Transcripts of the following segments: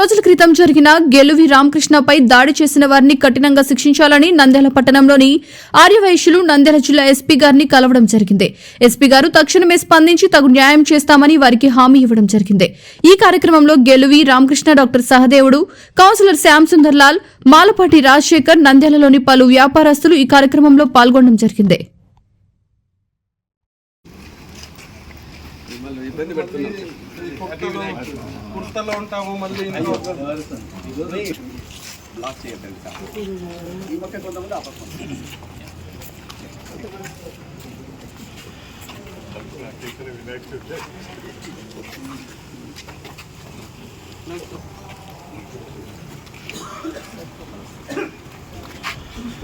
రోజుల క్రితం జరిగిన గెలువి రామకృష్ణపై దాడి చేసిన వారిని కఠినంగా శిక్షించాలని నంద్యాల పట్టణంలోని ఆర్యవైశ్యులు నంద్యాల జిల్లా ఎస్పీ గారిని కలవడం జరిగింది. ఎస్పీ గారు తక్షణమే స్పందించి తగు న్యాయం చేస్తామని వారికి హామీ ఇవ్వడం జరిగింది. ఈ కార్యక్రమంలో గెలువి రామకృష్ణ డాక్టర్ సహదేవుడు కౌన్సిలర్ శ్యామ్ సుందర్ లాల్ మాలపాటి రాజశేఖర్ నంద్యాలలోని పలు వ్యాపారస్తులు ఈ కార్యక్రమంలో పాల్గొనడం జరిగింది. కుర్తలో ఉంటాము మళ్ళీ ఇంట్లో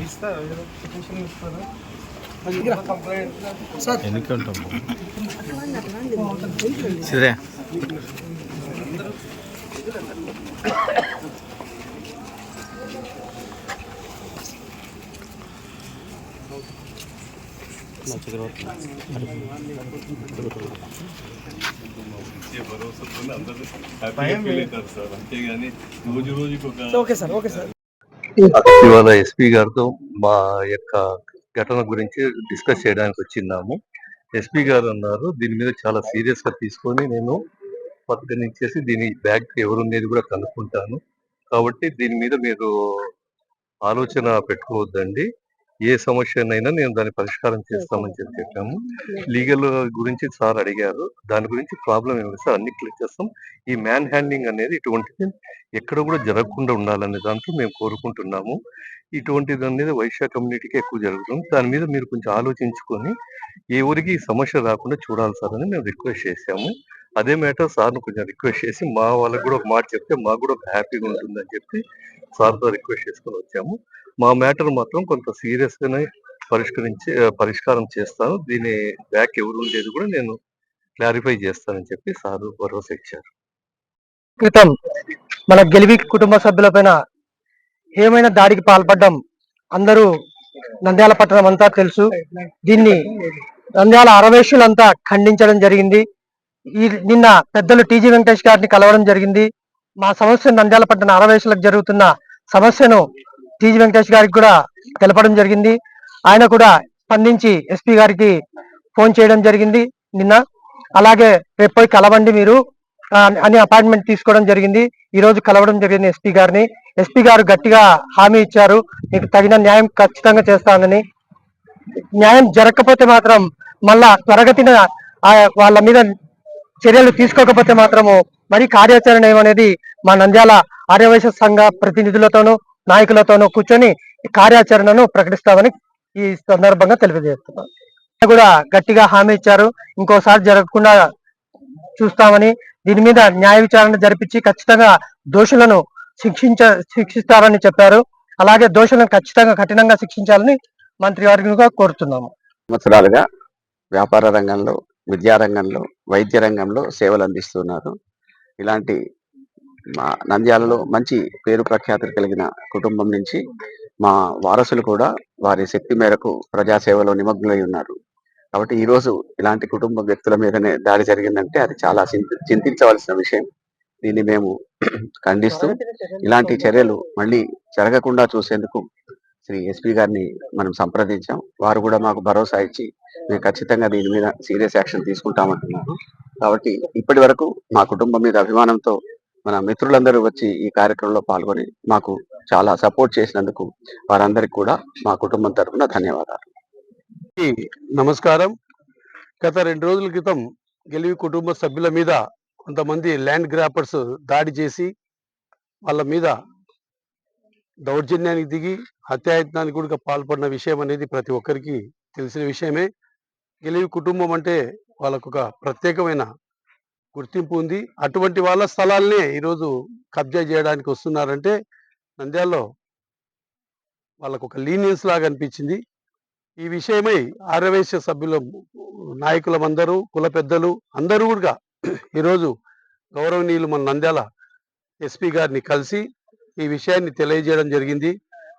ఇస్తారా పిటిషన్ ఇస్తారా కంప్లైంట్ ఇచ్చే భరోసాతోనే అందరూ హ్యాపీగా ఫీల్ అవుతారు సార్. ఇవాళ ఎస్పీ గారితో మా యొక్క ఘటన గురించి డిస్కస్ చేయడానికి వచ్చిన్నాము. ఎస్పీ గారు అన్నారు దీని మీద చాలా సీరియస్గా తీసుకొని నేను పరిగణించేసి దీని బ్యాగ్ ఎవరుండేది కూడా కనుక్కుంటాను. కాబట్టి దీని మీద మీరు ఆలోచన పెట్టుకోవద్దండి. ఏ సమస్యనైనా నేను దాని పరిష్కారం చేస్తామని చెప్పి చెప్పాము. లీగల్ గురించి సార్ అడిగారు. దాని గురించి ప్రాబ్లం ఏమి సార్? అన్ని క్లిక్ చేస్తాం. ఈ మ్యాన్ హ్యాండింగ్ అనేది ఇటువంటిది ఎక్కడ కూడా జరగకుండా ఉండాలనే దాంట్లో మేము కోరుకుంటున్నాము. ఇటువంటిది అనేది వైశ్య కమ్యూనిటీకి ఎక్కువ జరుగుతుంది. దాని మీద మీరు కొంచెం ఆలోచించుకొని ఏ ఊరికి ఈ సమస్య రాకుండా చూడాలి సార్ అని మేము రిక్వెస్ట్ చేసాము అదే మేటర్ సార్ను కొంచెం రిక్వెస్ట్ చేసి మా వాళ్ళకి కూడా ఒక మాట చెప్తే మాకు కూడా ఒక హ్యాపీగా ఉంటుందని చెప్పి సార్తో రిక్వెస్ట్ చేసుకొని వచ్చాము. మా మ్యాటర్ మాత్రం కొంత సీరియస్గానే పరిష్కరించి పరిష్కారం చేస్తాను. దీని బ్యాక్ ఎవరు ఉండేది కూడా నేను క్లారిఫై చేస్తానని చెప్పి సార్ భరోసా ఇచ్చారు. క్రితం మన గెలివి కుటుంబ సభ్యులపైన ఏమైనా దాడికి పాల్పడ్డం అందరూ నంద్యాల పట్టణం అంతా తెలుసు. దీన్ని నంద్యాల అరవేషులంతా ఖండించడం జరిగింది. ఈ నిన్న పెద్దలు టీజీ వెంకటేష్ గారిని కలవడం జరిగింది. మా సమస్య నంద్యాల పట్టణ అరవేషులకు జరుగుతున్న సమస్యను టీజీ వెంకటేష్ గారికి కూడా తెలపడం జరిగింది. ఆయన కూడా స్పందించి ఎస్పీ గారికి ఫోన్ చేయడం జరిగింది నిన్న. అలాగే రేపు పోయి కలవండి మీరు అని అపాయింట్మెంట్ తీసుకోవడం జరిగింది. ఈ రోజు కలవడం జరిగింది ఎస్పీ గారిని. ఎస్పీ గారు గట్టిగా హామీ ఇచ్చారు. మీకు తగిన న్యాయం ఖచ్చితంగా చేస్తానని. న్యాయం జరగకపోతే మాత్రం మళ్ళా త్వరగతిన వాళ్ళ మీద చర్యలు తీసుకోకపోతే మాత్రము మరి కార్యాచరణ ఏమనేది మా నంద్యాల ఆర్యవైశ్య సంఘ ప్రతినిధులతోనూ నాయకులతోనూ కూర్చొని కార్యాచరణను ప్రకటిస్తామని ఈ సందర్భంగా తెలియజేస్తున్నాం. కూడా గట్టిగా హామీ ఇచ్చారు. ఇంకోసారి జరగకుండా చూస్తామని దీని మీద న్యాయ విచారణ జరిపించి ఖచ్చితంగా దోషులను శిక్షించ శిక్షిస్తారని చెప్పారు. అలాగే దోషులను ఖచ్చితంగా కఠినంగా శిక్షించాలని మంత్రి వారిగా కోరుతున్నాము. సంవత్సరాలుగా వ్యాపార రంగంలో విద్యారంగంలో వైద్య రంగంలో సేవలు అందిస్తున్నారు. ఇలాంటి మా నంద్యాలలో మంచి పేరు ప్రఖ్యాతులు కలిగిన కుటుంబం నుంచి మా వారసులు కూడా వారి శక్తి మేరకు ప్రజాసేవలో నిమగ్నులై ఉన్నారు. కాబట్టి ఈరోజు ఇలాంటి కుటుంబ వ్యక్తుల మీదనే దాడి జరిగిందంటే అది చాలా చింత- చింతించవలసిన విషయం. దీన్ని మేము ఖండిస్తూ ఇలాంటి చర్యలు మళ్ళీ జరగకుండా చూసేందుకు శ్రీ ఎస్పీ గారిని మనం సంప్రదించాం. వారు కూడా మాకు భరోసా ఇచ్చి మేము ఖచ్చితంగా దీని మీద సీరియస్ యాక్షన్ తీసుకుంటామంటున్నారు. కాబట్టి ఇప్పటి వరకు మా కుటుంబం మీద అభిమానంతో మన మిత్రులందరూ వచ్చి ఈ కార్యక్రమంలో పాల్గొని మాకు చాలా సపోర్ట్ చేసినందుకు వారందరికీ కూడా మా కుటుంబం తరపున ధన్యవాదాలు. నమస్కారం. గత రెండు రోజుల క్రితం గెలివి కుటుంబ సభ్యుల మీద కొంతమంది ల్యాండ్ గ్రాపర్స్ దాడి చేసి వాళ్ళ మీద దౌర్జన్యానికి దిగి హత్యాయత్నానికి కూడా పాల్పడిన విషయం అనేది ప్రతి ఒక్కరికి తెలిసిన విషయమే. గెలివి కుటుంబం అంటే వాళ్ళకు ఒక ప్రత్యేకమైన గుర్తింపు ఉంది. అటువంటి వాళ్ళ స్థలాల్నే ఈరోజు కబ్జా చేయడానికి వస్తున్నారంటే నంద్యాలలో వాళ్ళకు ఒక లీనియన్స్ లాగా అనిపించింది. ఈ విషయమై ఆర్యవైశ్య సభ్యుల నాయకులమందరూ కుల పెద్దలు అందరూ కూడా ఈరోజు గౌరవనీయులు మన నంద్యాల ఎస్పీ గారిని కలిసి ఈ విషయాన్ని తెలియజేయడం జరిగింది.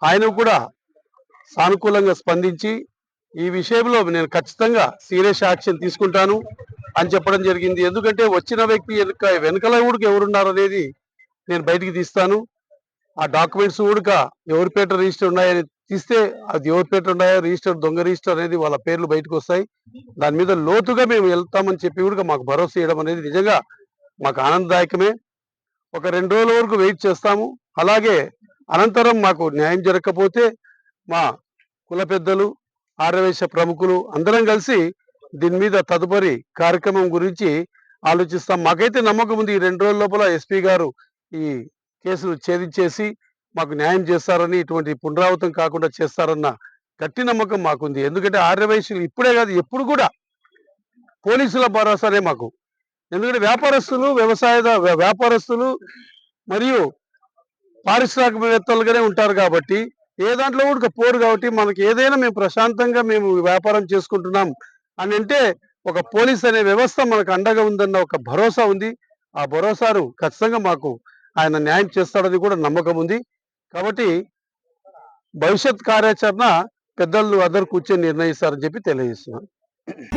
ఆయన కూడా సానుకూలంగా స్పందించి ఈ విషయంలో నేను ఖచ్చితంగా సీరియస్ యాక్షన్ తీసుకుంటాను అని చెప్పడం జరిగింది. ఎందుకంటే వచ్చిన వ్యక్తి వెనుక వెనకల ఊడికి ఎవరున్నారు అనేది నేను బయటికి తీస్తాను. ఆ డాక్యుమెంట్స్ ఊడక ఎవరి పేట రిజిస్టర్ ఉన్నాయని తీస్తే అది ఎవరి పేట ఉన్నాయో రిజిస్టర్ దొంగ రిజిస్టర్ అనేది వాళ్ళ పేర్లు బయటకు వస్తాయి. దాని మీద లోతుగా మేము వెళ్తామని చెప్పి కూడా మాకు భరోసా ఇవ్వడం అనేది నిజంగా మాకు ఆనందదాయకమే. ఒక రెండు రోజుల వరకు వెయిట్ చేస్తాము. అలాగే అనంతరం మాకు న్యాయం జరగకపోతే మా కుల పెద్దలు ఆర్యవేశ ప్రముఖులు అందరం కలిసి దీని మీద తదుపరి కార్యక్రమం గురించి ఆలోచిస్తాం. మాకైతే నమ్మకం ఉంది ఈ రెండు రోజుల లోపల ఎస్పీ గారు ఈ కేసును ఛేదించేసి మాకు న్యాయం చేస్తారని ఇటువంటి పునరావృతం కాకుండా చేస్తారన్న గట్టి నమ్మకం మాకుంది. ఎందుకంటే ఆర్యవైశ్యులు ఇప్పుడే కాదు ఎప్పుడు కూడా పోలీసుల భరోసానే మాకు. ఎందుకంటే వ్యాపారస్తులు వ్యవసాయ వ్యాపారస్తులు మరియు పారిశ్రామికవేత్తలుగానే ఉంటారు కాబట్టి ఏ దాంట్లో కూడా పోరు కాబట్టి మనకి ఏదైనా మేము ప్రశాంతంగా మేము వ్యాపారం చేసుకుంటున్నాం అని అంటే ఒక పోలీస్ అనే వ్యవస్థ మనకు అండగా ఉందన్న ఒక భరోసా ఉంది. ఆ భరోసాను ఖచ్చితంగా మాకు ఆయన న్యాయం చేస్తాడని కూడా నమ్మకం ఉంది. కాబట్టి భవిష్యత్ కార్యాచరణ పెద్దలు అందరు కూర్చొని నిర్ణయిస్తారని చెప్పి తెలియజేస్తున్నాను.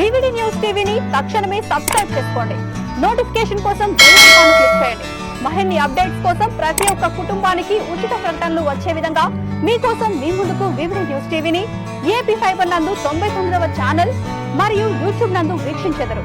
వివిడి న్యూస్ టీవీని తక్షణమే సబ్స్క్రైబ్ చేసుకోండి. నోటిఫికేషన్ కోసం బెల్ ఐకాన్ క్లిక్ చేయండి. మరిన్ని అప్డేట్స్ కోసం ప్రతి ఒక్క కుటుంబానికి ఉచిత ప్రకటనలు వచ్చే విధంగా మీకోసం మీ ముందుకు వివిడి న్యూస్ టీవీని ఏపీ ఫైబర్ నందు తొంభై తొమ్మిదవ ఛానల్ మరియు యూట్యూబ్ నందు వీక్షించెదరు.